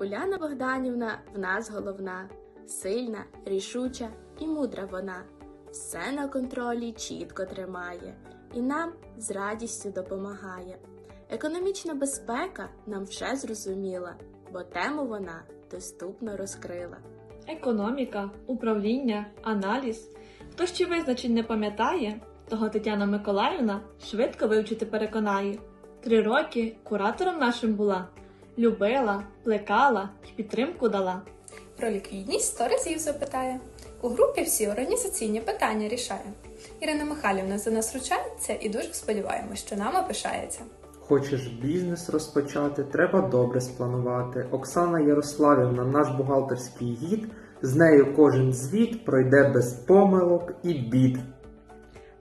Уляна Богданівна в нас головна, сильна, рішуча і мудра вона. Все на контролі чітко тримає і нам з радістю допомагає. Економічна безпека нам вже зрозуміла, бо тему вона доступно розкрила. Економіка, управління, аналіз. Хто ще визначень не пам'ятає, того Тетяна Миколаївна швидко вивчити переконає. Три роки куратором нашим була, любила, плекала і підтримку дала. Про ліквідність сто разів запитає. У групі всі організаційні питання рішає. Ірина Михайлівна за нас ручається і дуже сподіваємось, що нами пишається. Хочеш бізнес розпочати, треба добре спланувати. Оксана Ярославівна, наш бухгалтерський гід, з нею кожен звіт пройде без помилок і бід.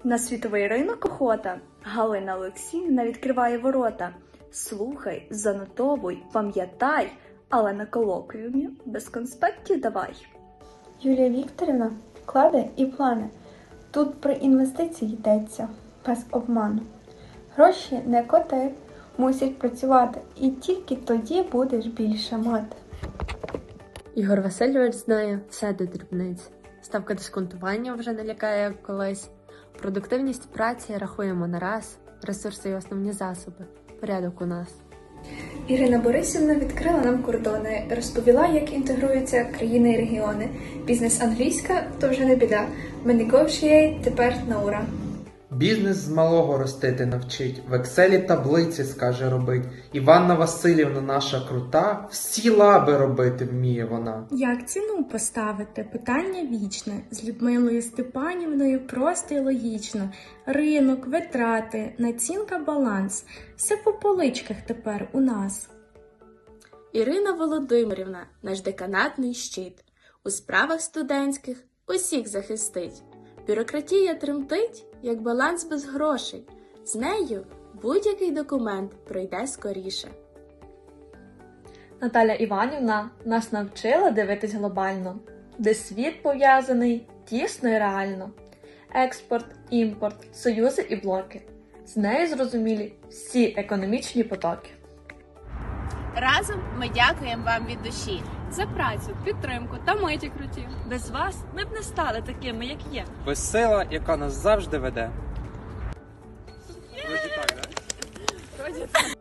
На світовий ринок охота Галина Олексіївна відкриває ворота. Слухай, занотовуй, пам'ятай, але на колоквіумі без конспектів давай. Юлія Вікторівна кладе і плани. Тут про інвестиції йдеться без обману. Гроші не коти, мусять працювати, і тільки тоді будеш більше мати. Ігор Васильович знає все до дрібниць. Ставка дисконтування вже не лякає, як колись. Продуктивність праці рахуємо на раз, ресурси і основні засоби. Порядок у нас. Ірина Борисівна відкрила нам кордони, розповіла, як інтегруються країни і регіони. Бізнес англійська то вже не біда. Ми negotiate тепер на ура. Бізнес з малого ростити навчить, в екселі таблиці скаже робить. Іванна Васильівна наша крута, всі лаби робити вміє вона. Як ціну поставити? Питання вічне. З Людмилою Степанівною просто і логічно. Ринок, витрати, націнка, баланс. Все по поличках тепер у нас. Ірина Володимирівна, наш деканатний щит, у справах студентських усіх захистить. Бюрократія тремтить, як баланс без грошей. З нею будь-який документ пройде скоріше. Наталя Іванівна нас навчила дивитись глобально, де світ пов'язаний тісно і реально. Експорт, імпорт, союзи і блоки. З нею зрозумілі всі економічні потоки. Разом ми дякуємо вам від душі. за працю, підтримку та миті круті. Без вас ми б не стали такими, як є. Ви сила, яка нас завжди веде. Вроді так.